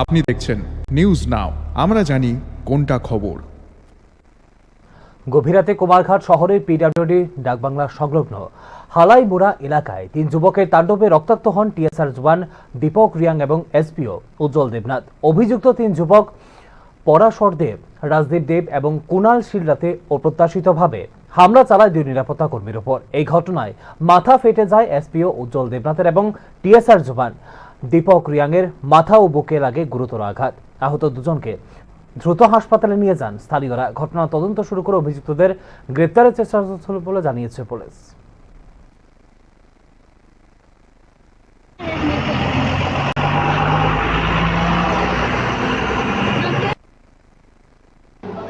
আপনি দেখছেন news now আমরা জানি কোনটা খবর। গভীরাতে কুমারঘাট শহরের পিডাব্লিউডি ডাকবাংলা সংলগ্ন হালাইমুড়া এলাকায় তিন যুবকের তাণ্ডবে রক্তাক্ত হন টিএসআর জওয়ান দীপক রিয়াং এবং এসপিও উজ্জ্বল দেবনাথ। অভিযুক্ত তিন যুবক পরাশর দেব রাজদীপ দেব এবং কুণাল শিলরাতে অপ্রত্যাশিতভাবে হামলা চালায় দুই নিরাপত্তা কর্মীর ওপর। এই ঘটনায় মাথা ফেটে যায় এসপিও উজ্জ্বল দেবনাথের এবং টিএসআর জওয়ান। দীপক রিয়াংয়ের মাথা ও বুকে লাগে গুরুতর আঘাত। আহত দুজনকে দ্রুত হাসপাতালে নিয়ে যান স্থানীয়রা। ঘটনার তদন্ত শুরু করে অভিযুক্তদের গ্রেপ্তারের চেষ্টা চলছে বলে জানিয়েছে পুলিশ।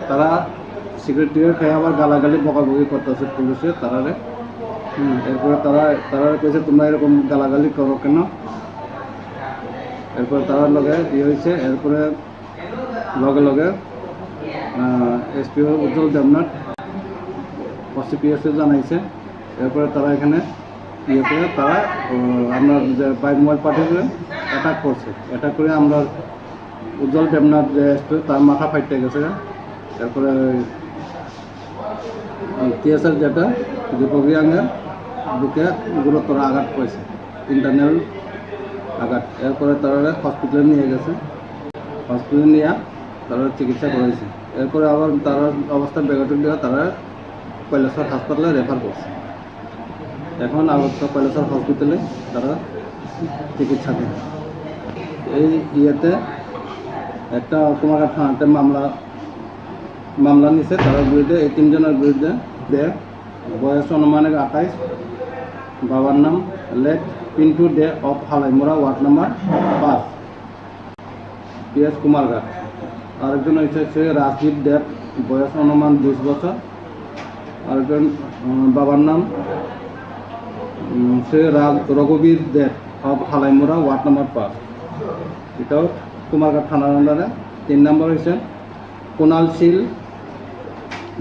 তারা সিগারেট টিগারেট খেয়ে আবার গালাগালি বকাবকি করতেছে পুলিশে হুম, এরপরে তারা তারা কইছে তোমরা এরকম গালাগালি করো কেন? এরপরে তারার লগে ইয়ে হয়েছে? এরপরে লগে লগে এসপিও উজ্জ্বল দেবনাথ সিপিএসে জানাইছে। এরপরে তারা এখানে ইয়ে করে তারা আমরা যে বাইক মোবাইল পাঠিয়ে অ্যাটাক করছে। অ্যাটাক করে আমরা উজ্জ্বল দেবনাথ যে এসপি, তার মাথা ফাইটে গেছে। তারপরে টিএসআর যেটা দীপক রিয়াঙ্গের বুকে গুরুতর আঘাত পেয়েছে ইন্টারনাল আঘাত এরপরে তারা হসপিটালে নিয়ে গেছে। হসপিটালে নিয়ে তারা চিকিৎসা করেছে এরপরে আবার তার অবস্থা বেগটিক দিয়ে তারা কৈলাসর হাসপাতালে রেফার করছে। এখন আগরতলা কৈলাসর হসপিটালে তারা চিকিৎসা করে এই ইয়েতে একটা কুমারঘাট থানাতে মামলা মামলা নিছে। তার বিরুদ্ধে, এই তিনজনের বিরুদ্ধে দে বয়স অনুমানিক আঠাইশ। বাবার নাম late Pintu De of Halaimura, ward number পাঁচ। পি এস কুমারঘাট আরেকজন হচ্ছে সে রাজদীপ দেব, বয়স অনুমান বিশ বছর। আরেকজন বাবার নাম সে Raghubir Deb of Halaimura, ward number পাঁচ। এটাও কুমারঘাট থানার আন্ডারে। তিন নম্বর হয়েছে কুণাল শীল।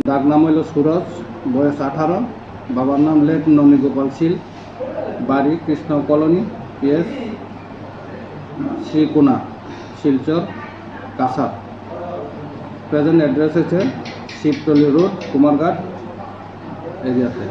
ডাক নাম হইল সুরজ, বয়স আঠারো। বাবার নাম লেট ননী গোপাল শীল। বাড়ি Krishna colony P S Srikona Silchar কাঁসা প্রেজেন্ট অ্যাড্রেস হচ্ছে শিবতলি রোড কুমারঘাট এরিয়াতে